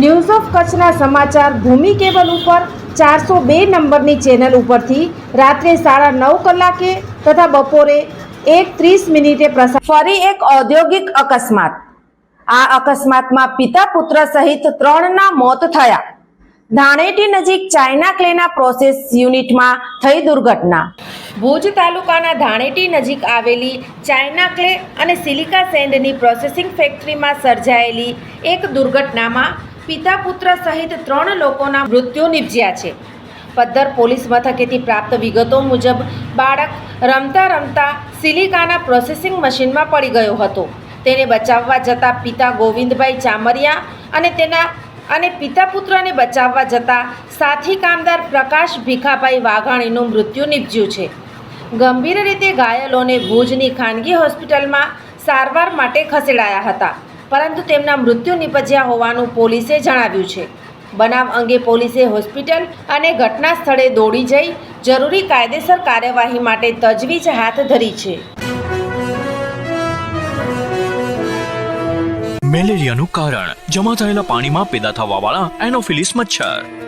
news of કચ્છના સમાચાર ભૂમિ cable ઉપર ચારસો બે નંબરની ચેનલ ઉપરથી રાત્રે સાડા નવ કલાકે તથા બપોરે એક ત્રીસ મિનિટે પ્રસાર ફરી એક ઔદ્યોગિક અકસ્માત. આ અકસ્માતમાં પિતા પુત્ર સહિત ત્રણના મોત થયા. ધાણેટી નજીક ચાઇના ક્લેના પ્રોસેસ યુનિટમાં થઈ દુર્ઘટના. ભુજ તાલુકાના ધાણેટી નજીક આવેલી ચાઇના ક્લે અને સિલિકા સેન્ડની પ્રોસેસિંગ ફેક્ટરીમાં સર્જાયેલી એક દુર્ઘટનામાં પિતા પુત્ર સહિત ત્રણ લોકોના મૃત્યુ નિપજ્યા છે. પદ્ધર પોલીસ મથકેથી પ્રાપ્ત વિગતો મુજબ બાળક રમતા રમતા સિલિકાના પ્રોસેસિંગ મશીનમાં પડી ગયો હતો. તેને બચાવવા જતા પિતા ગોવિંદભાઈ ચામરિયા અને તેના અને પિતા પુત્રને બચાવવા જતા સાથી કામદાર પ્રકાશ ભીખાભાઈ વાઘાણીનું મૃત્યુ નિપજ્યું છે. ગંભીર રીતે ઘાયલોને ભુજની ખાનગી હોસ્પિટલમાં સારવાર માટે ખસેડાયા હતા. પરંતુ તેમના મૃત્યુ નિપજ્યા હોવાનું પોલીસે જણાવ્યું છે. બનાવ અંગે પોલીસે હોસ્પિટલ અને ઘટના સ્થળે દોડી જઈ જરૂરી કાયદેસર કાર્યવાહી માટે તજવીજ હાથ ધરી છે. મેલેરિયાનું કારણ, જમા થયેલા પાણીમાં પેદા થવાવાળા એનોફિલિસ મચ્છર.